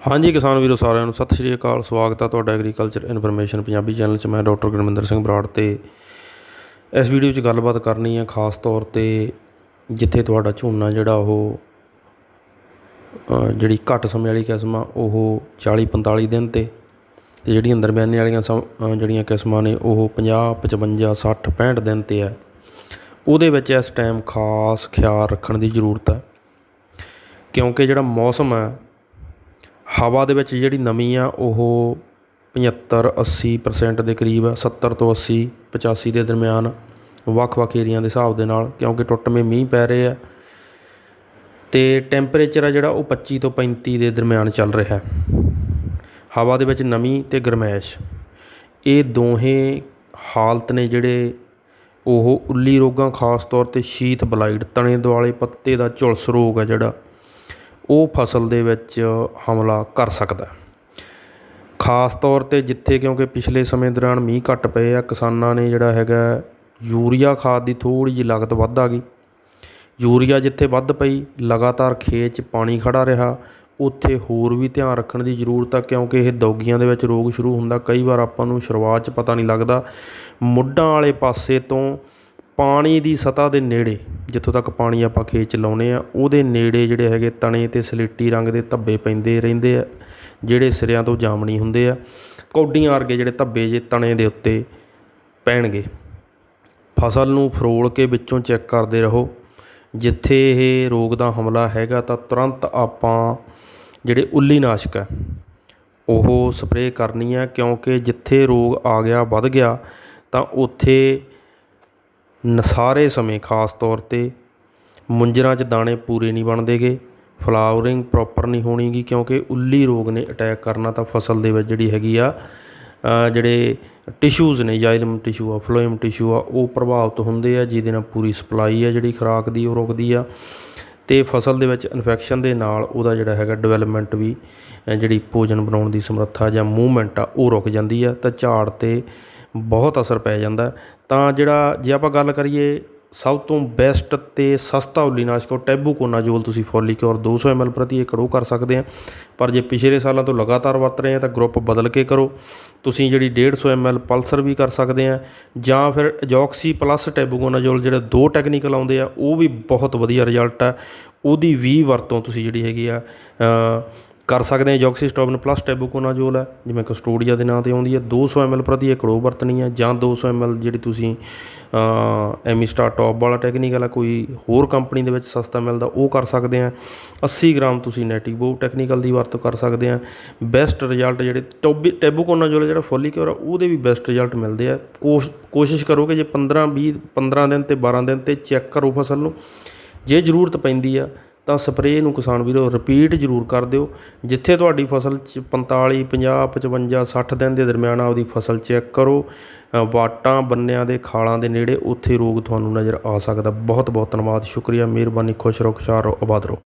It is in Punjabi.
ਹਾਂਜੀ ਕਿਸਾਨ ਵੀਰੋ ਸਾਰਿਆਂ ਨੂੰ ਸਤਿ ਸ਼੍ਰੀ ਅਕਾਲ, ਸਵਾਗਤ ਹੈ ਤੁਹਾਡਾ ਐਗਰੀਕਲਚਰ ਇਨਫੋਰਮੇਸ਼ਨ ਪੰਜਾਬੀ ਚੈਨਲ 'ਚ। ਮੈਂ ਡਾਕਟਰ ਗੁਰਮਿੰਦਰ ਸਿੰਘ ਬਰਾੜ ਤੇ ਇਸ ਵੀਡੀਓ 'ਚ ਗੱਲਬਾਤ ਕਰਨੀ ਹੈ ਖਾਸ ਤੌਰ ਤੇ ਜਿੱਥੇ ਤੁਹਾਡਾ ਝੋਨਾ ਜਿਹੜਾ ਉਹ ਜਿਹੜੀ ਘੱਟ ਸਮੇਂ ਵਾਲੀ ਕਿਸਮ ਆ, ਉਹ 40 45 ਦਿਨ ਤੇ ਤੇ ਜਿਹੜੀਆਂ ਦਰਮਿਆਨੇ ਵਾਲੀਆਂ ਸਮ ਜਿਹੜੀਆਂ ਕਿਸਮਾਂ ਨੇ, ਉਹ 50 55 60 65 ਦਿਨ ਤੇ ਹੈ ਉਹਦੇ ਵਿੱਚ ਇਸ ਟਾਈਮ ਖਾਸ ਖਿਆਲ ਰੱਖਣ ਦੀ ਜ਼ਰੂਰਤ ਹੈ ਕਿਉਂਕਿ ਜਿਹੜਾ ਮੌਸਮ ਹੈ ਹਵਾ ਦੇ ਵਿੱਚ ਜਿਹੜੀ ਨਮੀ ਆ, ਉਹ 75 80% ਦੇ ਕਰੀਬ ਸੱਤਰ ਤੋਂ 80 85 ਦੇ ਦਰਮਿਆਨ ਵੱਖ-ਵੱਖ ਏਰੀਆ ਦੇ ਹਿਸਾਬ ਦੇ ਨਾਲ, ਕਿਉਂਕਿ ਟੁੱਟਵੇਂ ਮੀਂਹ ਪੈ ਰਹੇ ਆ। ਅਤੇ ਟੈਂਪਰੇਚਰ ਆ ਜਿਹੜਾ, ਉਹ 25 ਤੋਂ 35 ਦੇ ਦਰਮਿਆਨ ਚੱਲ ਰਿਹਾ ਹਵਾ ਦੇ ਵਿੱਚ ਨਮੀ ਅਤੇ ਗਰਮੈਸ਼, ਇਹ ਦੋਹੇ ਹਾਲਤ ਨੇ ਜਿਹੜੇ ਉਹ ਉੱਲੀ ਰੋਗਾਂ, ਖਾਸ ਤੌਰ ਤੇ ਸ਼ੀਤ ਬਲਾਈਟ, ਤਣੇ ਦੁਆਲੇ ਪੱਤੇ ਦਾ ਝੁਲਸ ਰੋਗ ਆ ਜਿਹੜਾ ਉਹ ਫਸਲ ਦੇ ਵਿੱਚ ਹਮਲਾ ਕਰ ਸਕਦਾ ਖਾਸ ਤੌਰ ਤੇ ਜਿੱਥੇ ਕਿਉਂਕਿ ਪਿਛਲੇ ਸਮੇਂ ਦੌਰਾਨ ਮੀਂਹ ਘੱਟ ਪਏ ਆ, ਕਿਸਾਨਾਂ ਨੇ ਜਿਹੜਾ ਹੈਗਾ ਯੂਰੀਆ ਖਾਦ ਦੀ ਥੋੜ੍ਹੀ ਜਿਹੀ ਲਾਗਤ ਵੱਧ ਆ ਗਈ। ਯੂਰੀਆ ਜਿੱਥੇ ਵੱਧ ਪਈ, ਲਗਾਤਾਰ ਖੇਤ 'ਚ ਪਾਣੀ ਖੜਾ ਰਿਹਾ, ਉੱਥੇ ਹੋਰ ਵੀ ਧਿਆਨ ਰੱਖਣ ਦੀ ਜ਼ਰੂਰਤ ਆ, ਕਿਉਂਕਿ ਇਹ ਦੌਗੀਆਂ ਦੇ ਵਿੱਚ ਰੋਗ ਸ਼ੁਰੂ ਹੁੰਦਾ, ਕਈ ਵਾਰ ਆਪਾਂ ਨੂੰ ਸ਼ੁਰੂਆਤ 'ਚ ਪਤਾ ਨਹੀਂ ਲੱਗਦਾ। ਮੁੱਢਾਂ ਵਾਲੇ ਪਾਸੇ ਤੋਂ ਪਾਣੀ ਦੀ ਸਤ੍ਹਾ ਦੇ ਨੇੜੇ ਜਿੱਥੋਂ ਤੱਕ ਪਾਣੀ ਆਪਾਂ ਖੇਤ 'ਚ ਲਾਉਂਦੇ ਹਾਂ, ਉਹਦੇ ਨੇੜੇ ਜਿਹੜੇ ਹੈਗੇ ਤਣੇ ਅਤੇ ਸਲੇਟੀ ਰੰਗ ਦੇ ਧੱਬੇ ਪੈਂਦੇ ਰਹਿੰਦੇ ਆ, ਜਿਹੜੇ ਸਿਰਿਆਂ ਤੋਂ ਜਾਮਣੀ ਹੁੰਦੇ ਆ। ਕੌਡੀਆਂ ਵਰਗੇ ਜਿਹੜੇ ਧੱਬੇ ਜੇ ਤਣੇ ਦੇ ਉੱਤੇ ਪੈਣਗੇ। ਫਸਲ ਨੂੰ ਫਰੋਲ ਕੇ ਵਿੱਚੋਂ ਚੈੱਕ ਕਰਦੇ ਰਹੋ। ਜਿੱਥੇ ਇਹ ਰੋਗ ਦਾ ਹਮਲਾ ਹੈਗਾ ਤਾਂ ਤੁਰੰਤ ਆਪਾਂ ਜਿਹੜੇ ਉੱਲੀ ਨਾਸ਼ਕ ਹੈ, ਉਹ ਸਪਰੇਅ ਕਰਨੀ ਹੈ, ਕਿਉਂਕਿ ਜਿੱਥੇ ਰੋਗ ਆ ਗਿਆ, ਵੱਧ ਗਿਆ, ਤਾਂ ਉੱਥੇ ਨਸਾਰੇ ਸਮੇਂ ਖਾਸ ਤੌਰ ਤੇ ਮੁੰਜਰਾਂ 'ਚ ਦਾਣੇ ਪੂਰੇ ਨਹੀਂ ਬਣਦੇ ਬਣਦੇਗੇ, ਫਲਾਵਰਿੰਗ ਪ੍ਰੋਪਰ ਨਹੀਂ ਹੋਣੀ ਗੀ ਕਿਉਂਕਿ ਉੱਲੀ ਰੋਗ ਨੇ ਅਟੈਕ ਕਰਨਾ ਤਾਂ ਫਸਲ ਦੇ ਵਿੱਚ ਜਿਹੜੀ ਹੈਗੀ ਆ ਜਿਹੜੇ ਟਿਸ਼ੂਜ਼ ਨੇ ਜਾਇਲਮ ਟਿਸ਼ੂ ਆ ਫਲੋਇਮ ਟਿਸ਼ੂ ਆ, ਉਹ ਪ੍ਰਭਾਵਿਤ ਹੁੰਦੇ ਆ, ਜਿਹਦੇ ਨਾਲ ਪੂਰੀ ਸਪਲਾਈ ਆ ਜਿਹੜੀ ਖੁਰਾਕ ਦੀ ਉਹ ਰੁਕਦੀ ਆ ਅਤੇ ਫਸਲ ਦੇ ਵਿੱਚ ਇਨਫੈਕਸ਼ਨ ਦੇ ਨਾਲ ਉਹਦਾ ਜਿਹੜਾ ਹੈਗਾ ਡਿਵੈਲਪਮੈਂਟ ਵੀ ਜਿਹੜੀ ਭੋਜਨ ਬਣਾਉਣ ਦੀ ਸਮਰੱਥਾ ਜਾਂ ਮੂਵਮੈਂਟ ਆ ਉਹ ਰੁਕ ਜਾਂਦੀ ਆ, ਤਾਂ ਝਾੜ ਤੇ ਬਹੁਤ ਅਸਰ ਪੈ ਜਾਂਦਾ। ਤਾਂ ਜਿਹੜਾ ਜੇ ਆਪਾਂ ਗੱਲ ਕਰੀਏ ਸਭ ਤੋਂ ਬੈਸਟ ਅਤੇ ਸਸਤਾ ਉੱਲੀਨਾਸ਼ਕ ਉਹ ਟੈਬੂਕੋਨਾਜ਼ੋਲ ਤੁਸੀਂ ਫੋਲੀਕਿਓਰ 200 ml ਪ੍ਰਤੀ ਏਕੜ ਉਹ ਕਰ ਸਕਦੇ ਆ। ਪਰ ਜੇ ਪਿਛਲੇ ਸਾਲਾਂ ਤੋਂ ਲਗਾਤਾਰ ਵਰਤ ਰਹੇ ਆ ਤਾਂ ਗਰੁੱਪ ਬਦਲ ਕੇ ਕਰੋ। ਤੁਸੀਂ ਜਿਹੜੀ 150 ਐੱਲ ਪਲਸਰ ਵੀ ਕਰ ਸਕਦੇ ਆ ਜਾਂ ਫਿਰ ਐਜੋਕਸੀ ਪਲੱਸ ਟੈਬੂਕੋਨਾਜ਼ੋਲ ਜਿਹੜੇ ਦੋ ਟੈਕਨੀਕਲ ਆਉਂਦੇ ਆ, ਉਹ ਵੀ ਬਹੁਤ ਵਧੀਆ ਰਿਜ਼ਲਟ ਆ। ਉਹਦੀ ਵੀ ਵਰਤੋਂ ਤੁਸੀਂ ਜਿਹੜੀ ਹੈਗੀ ਆ ਕਰ ਸਕਦੇ ਆ ਜੋਕਸੀਸਟੋਬਨ ਪਲੱਸ ਟੈਬੂਕੋਨਾਜ਼ੋਲ ਹੈ, ਜਿਵੇਂ ਕਸਟੋਡੀਆ ਦੇ ਨਾਂ ਤੇ ਆਉਂਦੀ ਹੈ। 200 ml ਪ੍ਰਤੀ ਏਕੜ ਵਰਤਣੀ ਹੈ ਜਾਂ 200 ml ਜਿਹੜੀ ਤੁਸੀਂ ਐਮੀਸਟਾ ਟੌਪ ਵਾਲਾ ਟੈਕਨੀਕਲ ਹੈ ਕੋਈ ਹੋਰ ਕੰਪਨੀ ਦੇ ਵਿੱਚ ਸਸਤਾ ਮਿਲਦਾ, ਉਹ ਕਰ ਸਕਦੇ ਆ 80 ਗ੍ਰਾਮ ਤੁਸੀਂ ਨੈਟੀਵੋ ਟੈਕਨੀਕਲ ਦੀ ਵਰਤੋਂ ਕਰ ਸਕਦੇ ਆ ਬੈਸਟ ਰਿਜ਼ਲਟ ਜਿਹੜੇ ਟੋਬੀ ਟੈਬੂਕੋਨਾਜ਼ੋਲ ਜਿਹੜਾ ਫੋਲੀਕਿਓਰ ਆ, ਉਹਦੇ ਵੀ ਬੈਸਟ ਰਿਜ਼ਲਟ ਮਿਲਦੇ ਆ। ਕੋਸ਼, ਕੋਸ਼ਿਸ਼ ਕਰੋ ਕਿ ਜੇ 15 20 15 ਦਿਨ ਤੇ 12 ਦਿਨ ਤੇ ਚੈੱਕ ਕਰੋ ਫਸਲ ਨੂੰ। ਜੇ ਜ਼ਰੂਰਤ ਪੈਂਦੀ ਆ ਤਾਂ ਸਪਰੇਅ ਨੂੰ ਕਿਸਾਨ ਵੀਰੋ ਰਿਪੀਟ ਜ਼ਰੂਰ ਕਰ ਦਿਓ। ਜਿੱਥੇ ਤੁਹਾਡੀ ਫਸਲ 'ਚ 45 50 55 60 ਦਿਨ ਦੇ ਦਰਮਿਆਨ ਆਪਦੀ ਫਸਲ ਚੈੱਕ ਕਰੋ। ਵਾਟਾਂ, ਬੰਨਿਆਂ ਦੇ, ਖਾਲਾਂ ਦੇ ਨੇੜੇ ਉੱਥੇ ਰੋਗ ਤੁਹਾਨੂੰ ਨਜ਼ਰ ਆ ਸਕਦਾ। ਬਹੁਤ ਬਹੁਤ ਧੰਨਵਾਦ, ਸ਼ੁਕਰੀਆ, ਮਿਹਰਬਾਨੀ, ਖੁਸ਼ ਰਹੋ, ਖੁਸ਼ਹਾਲ ਰਹੋ, ਆਬਾਦ ਰਹੋ।